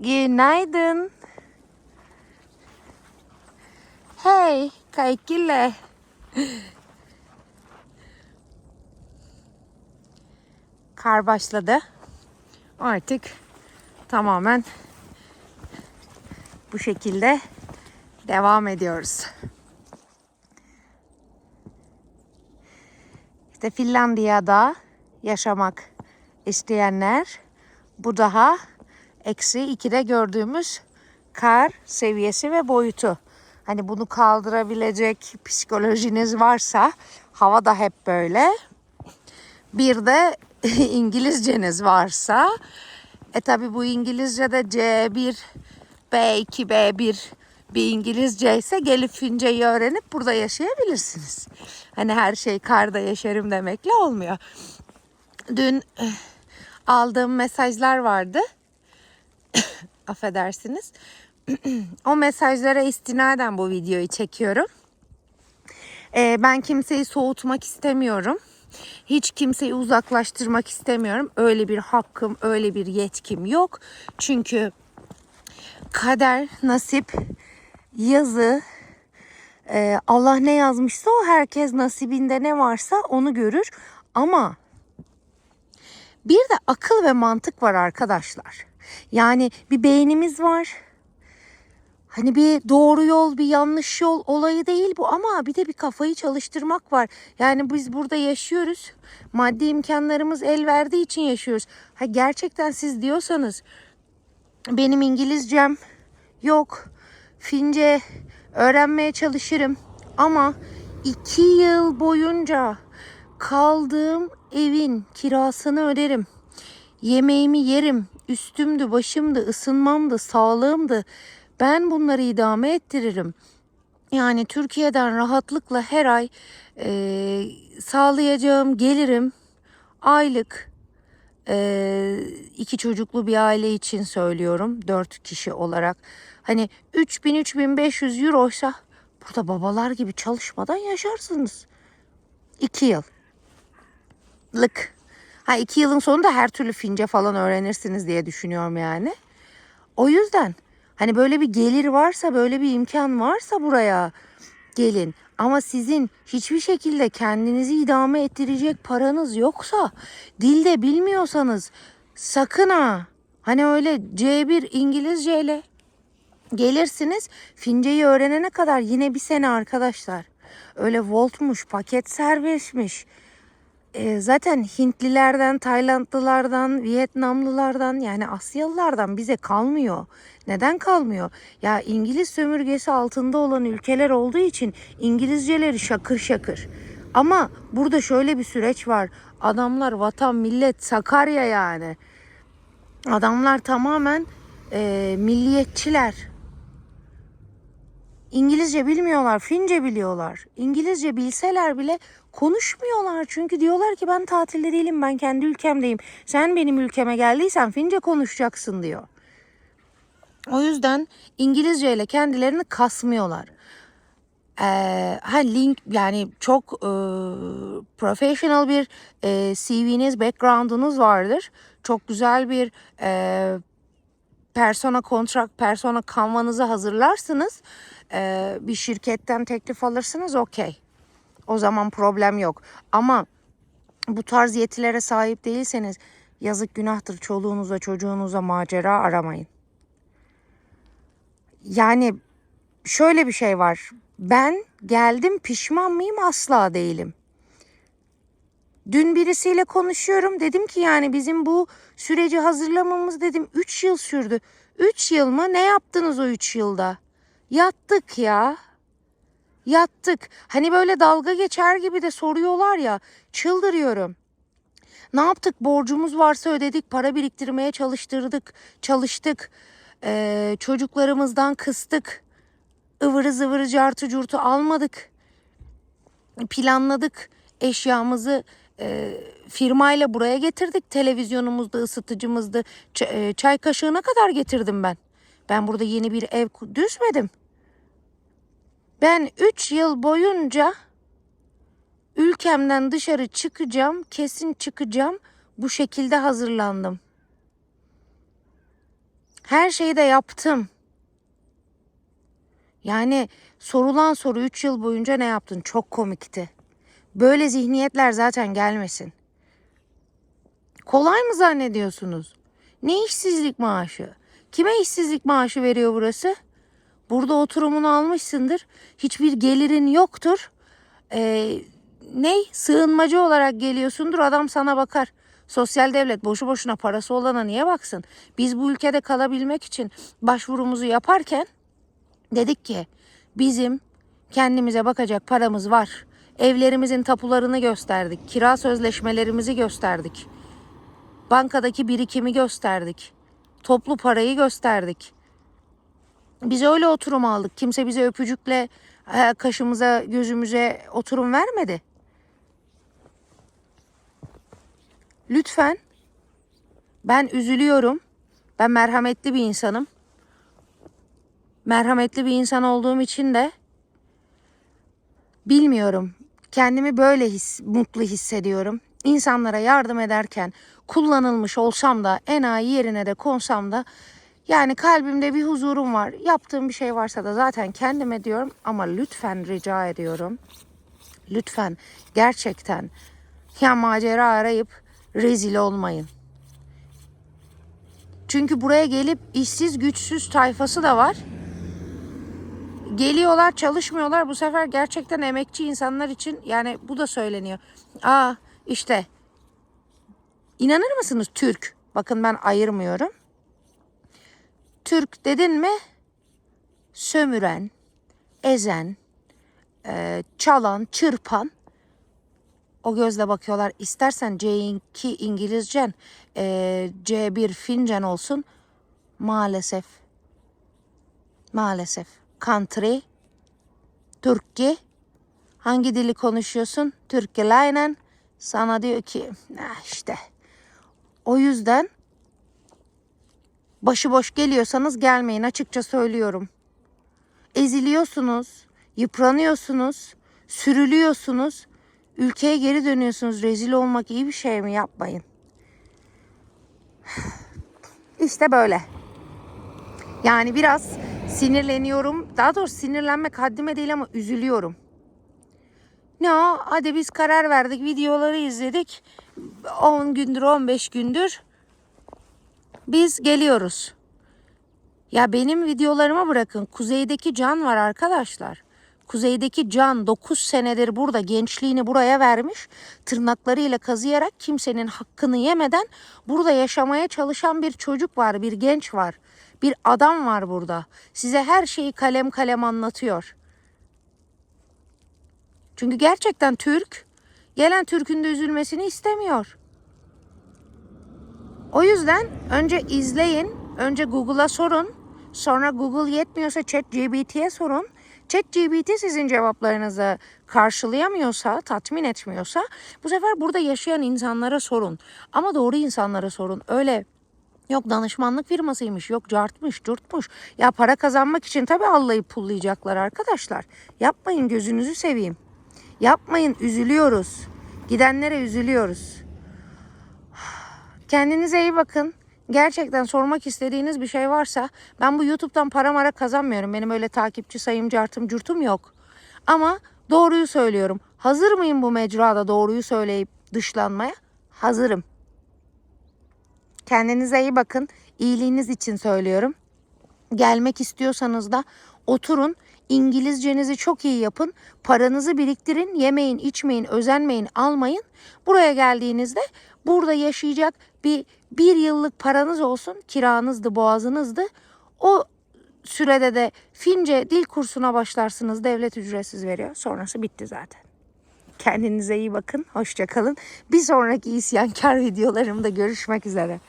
Günaydın. Hey, kaikille. Kar başladı. Artık tamamen bu şekilde devam ediyoruz. İşte Finlandiya'da yaşamak isteyenler bu daha eksi 2'de gördüğümüz kar seviyesi ve boyutu. Hani bunu kaldırabilecek psikolojiniz varsa hava da hep böyle. Bir de İngilizceniz varsa e tabi bu İngilizce de C1, B2, B1 bir İngilizce ise gelip Fince'yi öğrenip burada yaşayabilirsiniz. Hani her şey karda yaşarım demekle olmuyor. Dün eh, aldığım mesajlar vardı. Affedersiniz. o mesajlara istinaden bu videoyu çekiyorum. Ee, ben kimseyi soğutmak istemiyorum. Hiç kimseyi uzaklaştırmak istemiyorum. Öyle bir hakkım, öyle bir yetkim yok. Çünkü kader, nasip, yazı, e, Allah ne yazmışsa o herkes nasibinde ne varsa onu görür. Ama bir de akıl ve mantık var arkadaşlar. Yani bir beynimiz var. Hani bir doğru yol, bir yanlış yol olayı değil bu ama bir de bir kafayı çalıştırmak var. Yani biz burada yaşıyoruz. Maddi imkanlarımız el verdiği için yaşıyoruz. Ha gerçekten siz diyorsanız benim İngilizcem yok. Fince öğrenmeye çalışırım ama iki yıl boyunca kaldığım evin kirasını öderim. Yemeğimi yerim. Üstümdü, başımdı, ısınmamdı, sağlığımdı. Ben bunları idame ettiririm. Yani Türkiye'den rahatlıkla her ay e, sağlayacağım gelirim aylık e, iki çocuklu bir aile için söylüyorum dört kişi olarak. Hani 3000-3500 euroysa burada babalar gibi çalışmadan yaşarsınız. İki yıl. Lık. Ha iki yılın sonunda her türlü fince falan öğrenirsiniz diye düşünüyorum yani. O yüzden hani böyle bir gelir varsa böyle bir imkan varsa buraya gelin. Ama sizin hiçbir şekilde kendinizi idame ettirecek paranız yoksa, dilde bilmiyorsanız sakın ha. Hani öyle C1 İngilizceyle gelirsiniz. Finceyi öğrenene kadar yine bir sene arkadaşlar. Öyle voltmuş, paket servismiş. E, zaten Hintlilerden, Taylandlılardan, Vietnamlılardan yani Asyalılardan bize kalmıyor. Neden kalmıyor? Ya İngiliz sömürgesi altında olan ülkeler olduğu için İngilizceleri şakır şakır. Ama burada şöyle bir süreç var. Adamlar vatan millet Sakarya yani. Adamlar tamamen e, milliyetçiler. İngilizce bilmiyorlar, Fince biliyorlar. İngilizce bilseler bile konuşmuyorlar. Çünkü diyorlar ki ben tatilde değilim, ben kendi ülkemdeyim. Sen benim ülkeme geldiysen Fince konuşacaksın diyor. O yüzden İngilizce ile kendilerini kasmıyorlar. Ee, ha link yani çok e, professional bir e, CV'niz, background'unuz vardır. Çok güzel bir e, persona kontrak, persona kanvanızı hazırlarsınız. Ee, bir şirketten teklif alırsınız okey. O zaman problem yok. Ama bu tarz yetilere sahip değilseniz yazık günahtır çoluğunuza çocuğunuza macera aramayın. Yani şöyle bir şey var. Ben geldim pişman mıyım asla değilim. Dün birisiyle konuşuyorum. Dedim ki yani bizim bu süreci hazırlamamız dedim 3 yıl sürdü. 3 yıl mı? Ne yaptınız o 3 yılda? Yattık ya. Yattık. Hani böyle dalga geçer gibi de soruyorlar ya. Çıldırıyorum. Ne yaptık? Borcumuz varsa ödedik. Para biriktirmeye çalıştırdık. Çalıştık. Ee, çocuklarımızdan kıstık. ıvırı zıvırı cartı curtu almadık. Planladık. Eşyamızı e, firmayla buraya getirdik. Televizyonumuzda, ısıtıcımızda, e, çay kaşığına kadar getirdim ben. Ben burada yeni bir ev düzmedim. Ben 3 yıl boyunca ülkemden dışarı çıkacağım, kesin çıkacağım. Bu şekilde hazırlandım. Her şeyi de yaptım. Yani sorulan soru 3 yıl boyunca ne yaptın? Çok komikti. Böyle zihniyetler zaten gelmesin. Kolay mı zannediyorsunuz? Ne işsizlik maaşı? Kime işsizlik maaşı veriyor burası? Burada oturumunu almışsındır. Hiçbir gelirin yoktur. Ee, ne? Sığınmacı olarak geliyorsundur. Adam sana bakar. Sosyal devlet boşu boşuna parası olana niye baksın? Biz bu ülkede kalabilmek için başvurumuzu yaparken dedik ki bizim kendimize bakacak paramız var. Evlerimizin tapularını gösterdik. Kira sözleşmelerimizi gösterdik. Bankadaki birikimi gösterdik. Toplu parayı gösterdik. Biz öyle oturum aldık. Kimse bize öpücükle e, kaşımıza gözümüze oturum vermedi. Lütfen ben üzülüyorum. Ben merhametli bir insanım. Merhametli bir insan olduğum için de bilmiyorum. Kendimi böyle his, mutlu hissediyorum. İnsanlara yardım ederken kullanılmış olsam da enayi yerine de konsam da yani kalbimde bir huzurum var. Yaptığım bir şey varsa da zaten kendime diyorum ama lütfen rica ediyorum. Lütfen gerçekten ya macera arayıp rezil olmayın. Çünkü buraya gelip işsiz güçsüz tayfası da var. Geliyorlar çalışmıyorlar bu sefer gerçekten emekçi insanlar için yani bu da söyleniyor. Aa işte inanır mısınız Türk? Bakın ben ayırmıyorum. Türk dedin mi sömüren, ezen, e, çalan, çırpan o gözle bakıyorlar. İstersen C2 İngilizcen, e, C1 Fincen olsun. Maalesef. Maalesef. Country, Türkçe. Hangi dili konuşuyorsun? Türkçelayla. Sana diyor ki "Ah işte. O yüzden başıboş geliyorsanız gelmeyin açıkça söylüyorum. Eziliyorsunuz, yıpranıyorsunuz, sürülüyorsunuz. Ülkeye geri dönüyorsunuz. Rezil olmak iyi bir şey mi? Yapmayın. İşte böyle. Yani biraz sinirleniyorum. Daha doğrusu sinirlenmek haddime değil ama üzülüyorum. Ne o? Hadi biz karar verdik. Videoları izledik. 10 gündür 15 gündür. Biz geliyoruz. Ya benim videolarıma bırakın. Kuzeydeki can var arkadaşlar. Kuzeydeki can 9 senedir burada gençliğini buraya vermiş. Tırnaklarıyla kazıyarak kimsenin hakkını yemeden burada yaşamaya çalışan bir çocuk var, bir genç var. Bir adam var burada. Size her şeyi kalem kalem anlatıyor. Çünkü gerçekten Türk gelen Türk'ün de üzülmesini istemiyor. O yüzden önce izleyin, önce Google'a sorun, sonra Google yetmiyorsa ChatGPT'ye sorun. ChatGPT sizin cevaplarınızı karşılayamıyorsa, tatmin etmiyorsa bu sefer burada yaşayan insanlara sorun. Ama doğru insanlara sorun. Öyle Yok danışmanlık firmasıymış, yok cartmış, curtmuş. Ya para kazanmak için tabii Allah'ı pullayacaklar arkadaşlar. Yapmayın gözünüzü seveyim. Yapmayın üzülüyoruz. Gidenlere üzülüyoruz. Kendinize iyi bakın. Gerçekten sormak istediğiniz bir şey varsa ben bu YouTube'dan para mara kazanmıyorum. Benim öyle takipçi sayım cartım curtum yok. Ama doğruyu söylüyorum. Hazır mıyım bu mecrada doğruyu söyleyip dışlanmaya? Hazırım. Kendinize iyi bakın. İyiliğiniz için söylüyorum. Gelmek istiyorsanız da oturun. İngilizcenizi çok iyi yapın. Paranızı biriktirin. Yemeyin, içmeyin, özenmeyin, almayın. Buraya geldiğinizde burada yaşayacak bir bir yıllık paranız olsun. Kiranızdı, boğazınızdı. O sürede de Fince dil kursuna başlarsınız. Devlet ücretsiz veriyor. Sonrası bitti zaten. Kendinize iyi bakın. Hoşçakalın. Bir sonraki isyankar videolarımda görüşmek üzere.